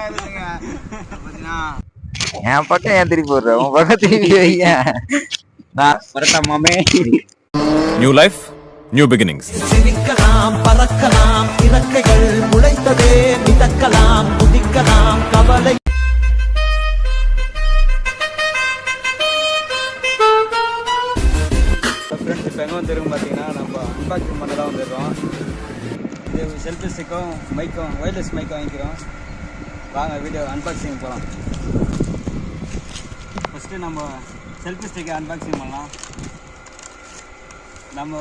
பாத்தீங்கன்னா என் பக்கம் ஏன் திருப்பி போடுற உன் பக்கம் திருப்பி வைங்க நான் வரட்டா மாமே. New life, new beginnings. சிரிக்கலாம் பறக்கலாம் இறக்கைகள் முளைத்ததே மிதக்கலாம் குதிக்கலாம் கவலை. ஃப்ரெண்ட்ஸ் இப்போ எங்கே வந்துருக்கோம் பார்த்தீங்கன்னா நம்ம அன்பாக்சிங் பண்ண தான் வந்துருக்கோம். இது செல்ஃபி ஸ்டிக்கும் மைக்கும் ஒயர்லெஸ் மைக்கும் வாங்கிக்கிறோம். வாங்க வீடியோ அன்பாக்சிங் போகலாம் ஃபஸ்ட்டு நம்ம செல்ஃபி ஸ்டிக்கை அன்பாக்சிங் பண்ணலாம். நம்ம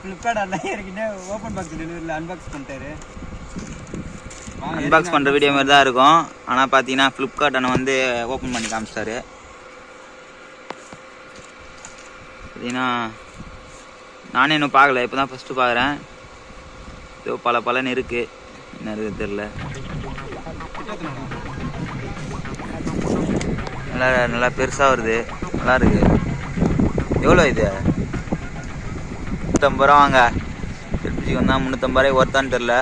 ஃப்ளிப்கார்ட் அண்ணன் ஏற்கனவே ஓப்பன் பாக்ஸ் டெலிவரியில் அன்பாக்ஸ் பண்ணிட்டாரு. அன்பாக்ஸ் பண்ற வீடியோ மாதிரி தான் இருக்கும். ஆனா பாத்தீங்கன்னா ஃப்ளிப்கார்ட் அண்ணன் வந்து ஓபன் பண்ணி காமிச்சிட்டாரு. பார்த்தீங்கன்னா நானே இன்னும் பார்க்கல. இப்போ தான் ஃபஸ்ட்டு பார்க்குறேன். ஏதோ பல பலன்னு இருக்கு. என்ன இருக்குது தெரில நல்லா நல்லா பெருசாக வருது. நல்லா இருக்கு. எவ்வளோ இது? முந்நூற்றம்பது ரூபா வாங்க. எல்பிஜி வந்தால் முந்நூற்றம்பது ரூபாய் ஒர்த்தான்னு தெரில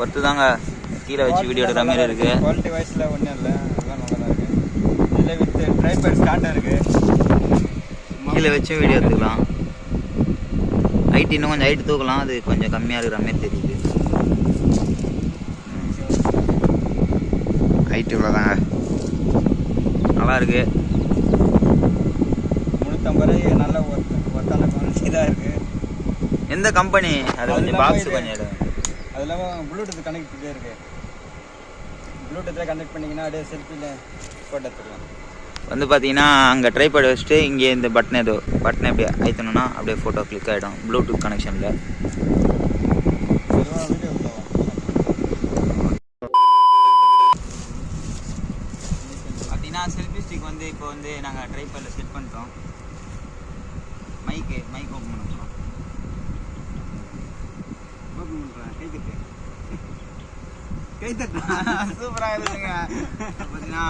ஒர்த்து தாங்க கீழே வச்சு வீடியோ எடுக்கிற மாதிரி இருக்கு. குவாலிட்டி வைஸில் ஒன்றும் இல்லை. அதெல்லாம் நல்லா தான் இருக்குது இதில் வித் ட்ரைபேட் ஸ்டார்ட்டாக இருக்குது கீழே வச்சும் வீடியோ எடுத்துக்கலாம். ஹைட் இன்னும் கொஞ்சம் ஹைட் தூக்கலாம். அது கொஞ்சம் கம்மியாக இருக்கிற மாதிரி தெரியுது. ஹைட் இவ்வளோதாங்க நல்லா இருக்கு முந்நூற்றம்பது ரூபாய் நல்ல ஒர்த் ஒர்த்தான குவாலிட்டி தான் இருக்குது எந்த கம்பெனி அது கொஞ்சம் பாக்ஸ் இது- கொஞ்சம் எடு அது இல்லாமல் ப்ளூடூத் கனெக்ட் இருக்கு. ப்ளூடூத்தில் கனெக்ட் பண்ணிங்கன்னா அப்படியே செல்ஃபியில் ஃபோட்டோ எடுத்துக்கலாம். வந்து பார்த்தீங்கன்னா அங்கே ட்ரைபேட் வச்சுட்டு இங்கே இந்த பட்டன் ஏதோ பட்டனை அப்படியே அழுத்தணும்னா அப்படியே ஃபோட்டோ கிளிக் ஆகிடும் ப்ளூடூத் கனெக்ஷனில் சரிவா வீடியோ விட்டோம் பார்த்தீங்கன்னா செல்ஃபி ஸ்டிக் வந்து நாங்கள் ட்ரைபேடில் செட் பண்ணிட்டோம். மைக்கு மைக் ஓப்பன் பண்ண போகிறோம் ஓப்பன் பண்ணுறேன் கை தட்டு. கை தட்டு. சூப்பராக இருக்குங்க பார்த்தீங்கன்னா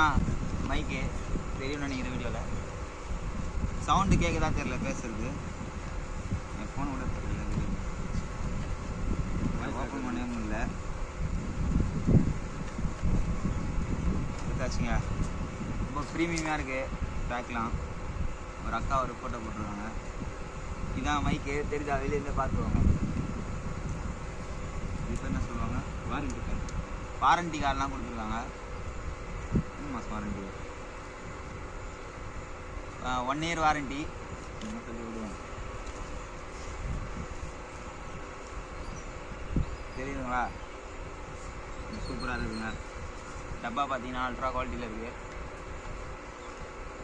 மைக்கு தெரியும் நினைக்கிற வீடியோவில் சவுண்டு கேட்குதா தெரியல பேசுறது. என் ஃபோன் கூட தெரியல. ஓப்பன் பண்ணவே முடியல. எடுத்தாச்சுங்க ரொம்ப ப்ரீமியமாக இருக்குது பேக்லாம் ஒரு அக்கா ஒரு ஃபோட்டோ போட்டுருவாங்க இதான் மைக்கு தெரிஞ்சா வெளியிலேருந்து பார்த்துருவாங்க இப்போ என்ன சொல்லுவாங்க? வாரண்டி கார்டு வாரண்டி கார்டெலாம் கொடுத்துருக்காங்க. மூணு மாதம் வாரண்டி ஒன் இயர் வாரண்டி சொல்லி விடுவாங்க தெரியுதுங்களா? சூப்பராக இருக்குதுங்க டப்பா பார்த்தீங்கன்னா அல்ட்ரா குவாலிட்டியில் இருக்குது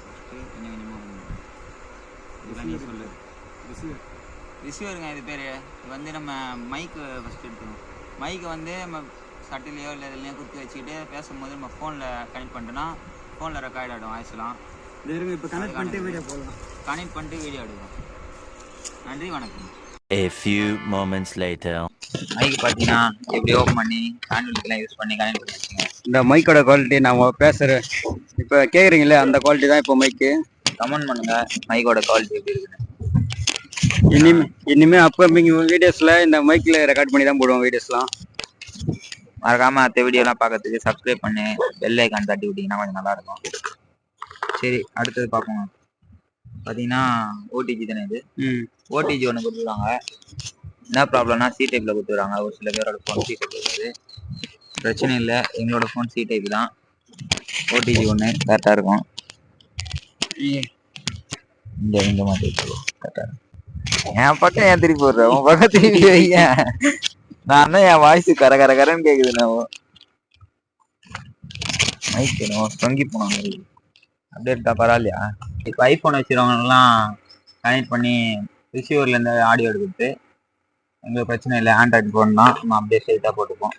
ஃபஸ்ட்டு கொஞ்சம் கொஞ்சமாக நீ சொல்லு ரிசீவர் ரிசீவருங்க இது பேர். இது வந்து நம்ம மைக்கு ஃபஸ்ட்டு எடுத்துக்கணும் மைக்கை வந்து நம்ம சட்டிலையோ இல்லை இதுலையோ குத்தி வச்சுக்கிட்டு பேசும்போது நம்ம ஃபோனில் கனெக்ட் பண்ணிட்டோன்னா ஃபோனில் ரெக்கார்ட் ஆகிடும் வாய்ஸ்லாம். இது இருங்க இப்போ கனெக்ட் பண்ணிட்டு வீடியோ போடலாம். கனெக்ட் பண்ணிட்டு வீடியோ எடுக்கும் நன்றி வணக்கம். A few moments later. Mic பார்த்தீங்கன்னா எப்படி ஓப்பன் பண்ணி ஹேண்ட்லுக்கெல்லாம் யூஸ் பண்ணி கனெக்ட் பண்ணி இந்த மைக்கோட குவாலிட்டி நம்ம பேசுகிற இப்போ கேட்குறீங்களே அந்த குவாலிட்டி தான் இப்போ மைக்கு கமெண்ட் பண்ணுங்க. மைக்கோட குவாலிட்டி எப்படி இருக்குன்னு. இனிமே இனிமே அப்கமிங் வீடியோஸில் இந்த மைக்கில் ரெக்கார்ட் பண்ணி தான் போடுவோம் வீடியோஸ்லாம் மறக்காம அடுத்த வீடியோலாம் பார்க்கறதுக்கு சப்ஸ்கிரைப் பண்ணி. பெல் ஐக்கான் தட்டி விட்டீங்கன்னா கொஞ்சம் நல்லா இருக்கும். சரி அடுத்தது பார்ப்போம். பார்த்தீங்கன்னா ஓடிஜி தானே இது? ஓடிஜி ஒன்று கொடுத்துருக்காங்க. என்ன ப்ராப்ளம்னா சி டைப்பில் கொடுத்துருக்காங்க. ஒரு சில பேரோட ஃபோன் சி டைப் இருக்குது. பிரச்சனை இல்லை. எங்களோட ஃபோன் சி டைப் தான். ஓடிஜி ஒன்று கரெக்டாக இருக்கும். இங்கே இந்த மாதிரி கரெக்டாக என் பக்கம் ஏன் திருப்பி போடுற உன் பக்கம் திருப்பி நான் தான் என் வாய்ஸ் கர கர கரன்னு கேட்குது நான் மைக் தொங்கி போனோம் அப்படியே இருக்கா பரவாயில்லையா இப்போ ஐஃபோன் வச்சுருவவங்கலாம் கனெக்ட் பண்ணி ரிசீவர்ல இருந்து ஆடியோ எடுத்துட்டு எங்களுக்கு பிரச்சனை இல்லை ஆண்ட்ராய்டு ஃபோன் தான். நம்ம அப்படியே ஸ்ட்ரைட்டாக போட்டுப்போம்.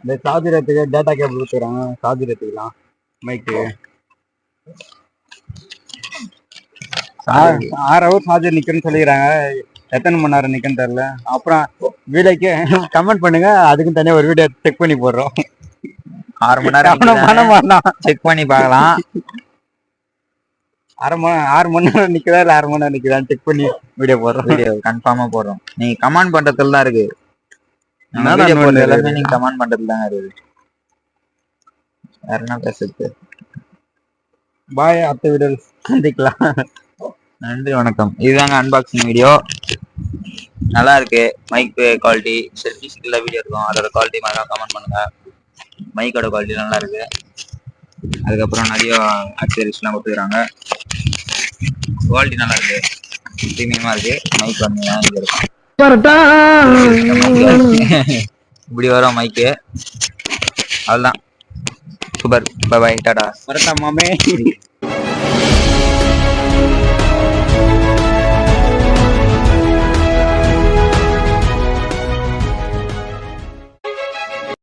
இந்த சார்ஜர் எடுத்துக்க டேட்டா கேபிள் கொடுத்துறாங்க சார்ஜர் எடுத்துக்கலாம் மைக்கு ஆறு ஹவர் சார்ஜர் நிற்குன்னு சொல்லிக்கிறாங்க. எத்தனை மணி நேரம் நிற்குன்னு தெரில அப்புறம் வீடியோக்கு கமெண்ட் பண்ணுங்க. அதுக்கும் தனியாக ஒரு வீடியோ செக் பண்ணி போடுறோம். ஆறு மணி நேரம் செக் பண்ணி பார்க்கலாம். அரை மணி ஆறு மணி நேரம் நிற்குதா இல்லை அரை மணி நேரம் நிற்குதான்னு செக் பண்ணி வீடியோ போடுறோம். வீடியோ கன்ஃபார்மாக போடுறோம். நீங்க கமெண்ட் பண்றதுல தான் இருக்கு. எல்லாமே நீங்க கமெண்ட் பண்றதுல தான் இருக்குது. வேற என்ன பேசுறது? பாய் அடுத்த வீடியோ சந்திக்கலாம். நன்றி வணக்கம். இதுதாங்க அன்பாக்சிங் வீடியோ நல்லா இருக்கு. மைக் குவாலிட்டி செல்ஃபி ஸ்கில்ல வீடியோ இருக்கும். அதோட குவாலிட்டி மறக்காம கமெண்ட் பண்ணுங்க. மைக்கோட குவாலிட்டி நல்லா இருக்கு. அதுக்கப்புறம் நிறைய அக்சரிஸ்லாம் கொடுத்துருக்காங்க. குவாலிட்டி நல்லா இருக்கு. ப்ரீமியமா இருக்கு. மைக் வந்து இருக்கும் இப்படி வரும் மைக்கு அவ்வளோதான் சூப்பர் பாய் டாடா வரட்டா மாமே.